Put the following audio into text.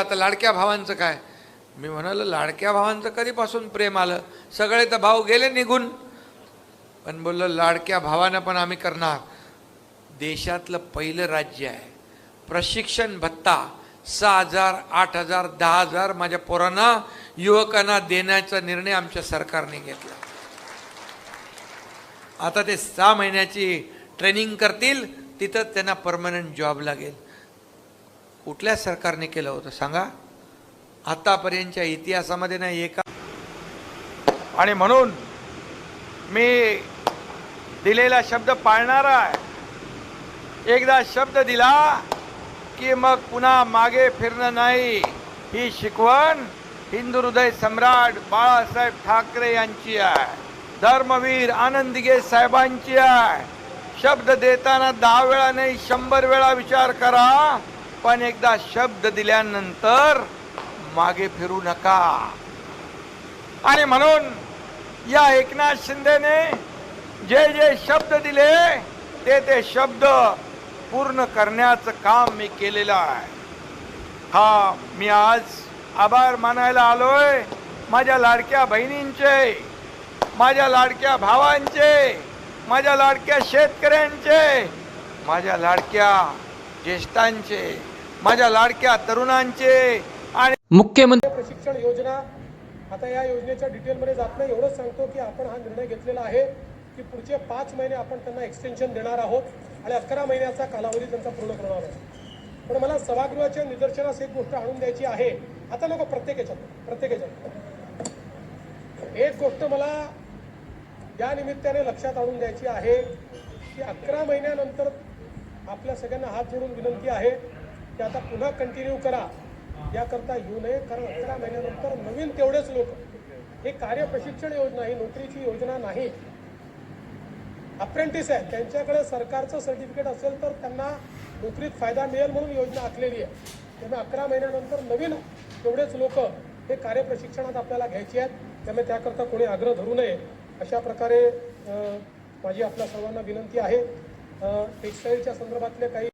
आता लाडक्या भावांचं काय? मी म्हणाल लाडक्या भावांचं कधीपासून प्रेम आलं? सगळे तर भाऊ गेले निघून. पण बोललो लाडक्या भावानं पण आम्ही करणार. देशातलं पहिलं राज्य आहे. प्रशिक्षण भत्ता सहा हजार आठ हजार दहा हजार माझ्या पोरांना युवकांना देण्याचा निर्णय आमच्या सरकारने घेतला. आता ते सहा महिन्याची ट्रेनिंग करतील तिथं त्यांना परमनंट जॉब लागेल. कुठल्या सरकारने केलं होतं सांगा? आतापर्यंतच्या इतिहासामध्ये नाही एका आणि म्हणून मी दिलेला शब्द पाळणारा आहे. एकदा शब्द दिला की मग पुन्हा मागे फिरणं नाही. ही शिकवण हिंदू हृदय सम्राट बाळासाहेब ठाकरे यांची आहे. धर्मवीर आनंदगे साहेबांची आहे. शब्द देताना दहा वेळा नाही शंभर वेळा विचार करा. पण एकदा शब्द दिल्यानंतर मागे फिरू नका. आणि म्हणून या एकनाथ शिंदेने जे जे शब्द दिले ते ते शब्द पूर्ण करण्याचं काम मी केलेलं आहे. हा मी आज आभार मानायला आलोय माझ्या लाडक्या बहिणींचे माझ्या लाडक्या भावांचे माझ्या लाडक्या शेतकऱ्यांचे माझ्या लाडक्या ज्येष्ठांचे माझ्या लाडक्या तरुणांचे आणि मुख्यमंत्री प्रशिक्षण योजना आता या योजनेच्या डिटेलमध्ये जात नाही. एवढंच सांगतो की आपण हा निर्णय घेतलेला आहे की पुढचे पाच महिने आपण त्यांना एक्सटेन्शन देणार आहोत आणि अकरा महिन्याचा कालावधी त्यांचा पूर्ण करणार आहोत. पण मला सभागृहाच्या निदर्शनास एक गोष्ट आणून द्यायची आहे. आता नको प्रत्येक याच्यात प्रत्येक याच्यात. एक गोष्ट मला या निमित्ताने लक्षात आणून द्यायची आहे की अकरा महिन्यानंतर आपल्या सगळ्यांना हात जोडून विनंती आहे की आता पुन्हा कंटिन्यू करा. याकरता येऊ नये. कारण अकरा महिन्यानंतर नवीन तेवढेच लोक. हे कार्य प्रशिक्षण योजना ही नोकरीची योजना नाही. अप्रेंटिस आहे त्यांच्याकडे सरकारचं सर्टिफिकेट असेल तर त्यांना नोकरीत फायदा मिळेल म्हणून योजना आखलेली आहे. त्यामुळे अकरा महिन्यानंतर नवीन तेवढेच लोक हे कार्यप्रशिक्षणात आपल्याला घ्यायची आहेत. त्यामुळे त्याकरता कोणी आग्रह धरू नये. अशा प्रकारे माझी आपल्या सर्वांना विनंती आहे. टेक्स्टाईलच्या संदर्भातले काही